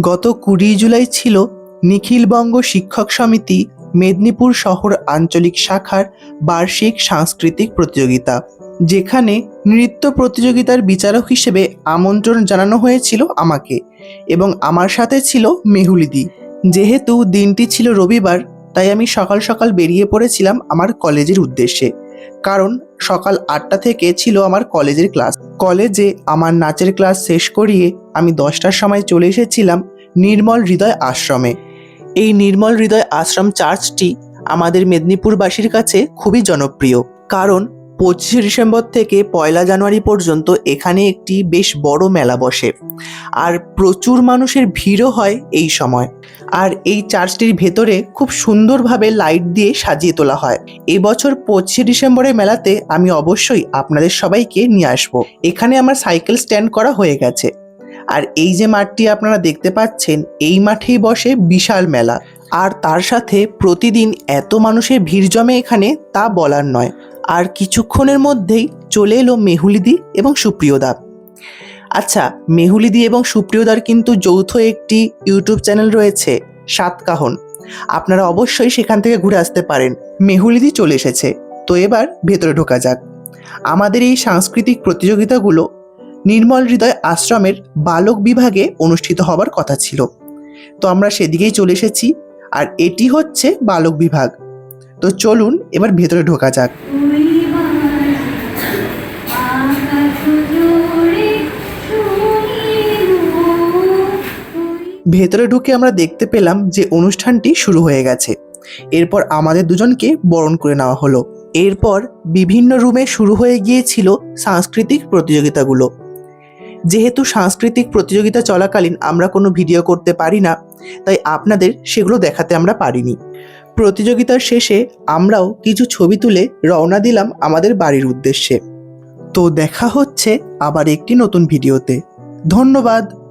গত কুড়ি জুলাই ছিল নিখিলবঙ্গ শিক্ষক সমিতি মেদিনীপুর শহর আঞ্চলিক শাখার বার্ষিক সাংস্কৃতিক প্রতিযোগিতা, যেখানে নৃত্য প্রতিযোগিতার বিচারক হিসেবে আমন্ত্রণ জানানো হয়েছিল আমাকে এবং আমার সাথে ছিল মেহুলিদি যেহেতু দিনটি ছিল রবিবার, তাই আমি সকাল সকাল বেরিয়ে পড়েছিলাম আমার কলেজের উদ্দেশ্যে। কারণ সকাল আটটা থেকে ছিল আমার কলেজের ক্লাস। কলেজে আমার নাচের ক্লাস শেষ করিয়ে আমি দশটার সময় চলে এসেছিলাম নির্মল হৃদয় আশ্রমে। এই নির্মল হৃদয় আশ্রম চার্চটি আমাদের মেদিনীপুরবাসীর কাছে খুবই জনপ্রিয়। কারণ পঁচিশে ডিসেম্বর থেকে পয়লা জানুয়ারি পর্যন্ত এখানে একটি বেশ বড় মেলা বসে। আর প্রচুর মানুষের ভিড়ও হয় এই সময়। আর এই চার্চটির ভেতরে খুব সুন্দরভাবে লাইট দিয়ে সাজিয়ে তোলা হয়। এবছর পঁচিশে ডিসেম্বরের মেলাতে আমি অবশ্যই আপনাদের সবাইকে নিয়ে আসব। এখানে আমার সাইকেল স্ট্যান্ড করা হয়ে গেছে। আর এই যে মাঠটি আপনারা দেখতে পাচ্ছেন, এই মাঠেই বসে বিশাল মেলা। আর তার সাথে প্রতিদিন এত মানুষের ভিড় জমে এখানে তা বলার নয়। আর কিছুক্ষণের মধ্যেই চলে এলো মেহুলিদি এবং সুপ্রিয়দা আচ্ছা মেহুলিদি এবং সুপ্রিয়দার কিন্তু যৌথ একটি ইউটিউব চ্যানেল রয়েছে, সাতকাহন। আপনারা অবশ্যই সেখান থেকে ঘুরে আসতে পারেন। মেহুলিদি চলে এসেছে। তো এবার ভেতরে ঢোকা যাক। আমাদের এই সাংস্কৃতিক প্রতিযোগিতাগুলো নির্মল হৃদয় আশ্রমের বালক বিভাগে অনুষ্ঠিত হবার কথা ছিল। তো আমরা সেদিকেই চলে এসেছি, আর এটি হচ্ছে বালক বিভাগ। তো চলুন এবার ভেতরে ঢোকা যাক। ভেতরে ঢুকে আমরা দেখতে পেলাম যে অনুষ্ঠানটি শুরু হয়ে গেছে। এরপর আমাদের দুজনকে বরণ করে নেওয়া হলো। এরপর বিভিন্ন রুমে শুরু হয়ে গিয়েছিল সাংস্কৃতিক প্রতিযোগিতাগুলো। যেহেতু সাংস্কৃতিক প্রতিযোগিতা চলাকালীন আমরা কোনো ভিডিও করতে পারি না, তাই আপনাদের সেগুলো দেখাতে আমরা পারিনি। প্রতিযোগিতার শেষে আমরাও কিছু ছবি তুলে রওনা দিলাম আমাদের বাড়ির উদ্দেশ্যে। তো দেখা হচ্ছে আবার একটি নতুন ভিডিওতে। ধন্যবাদ।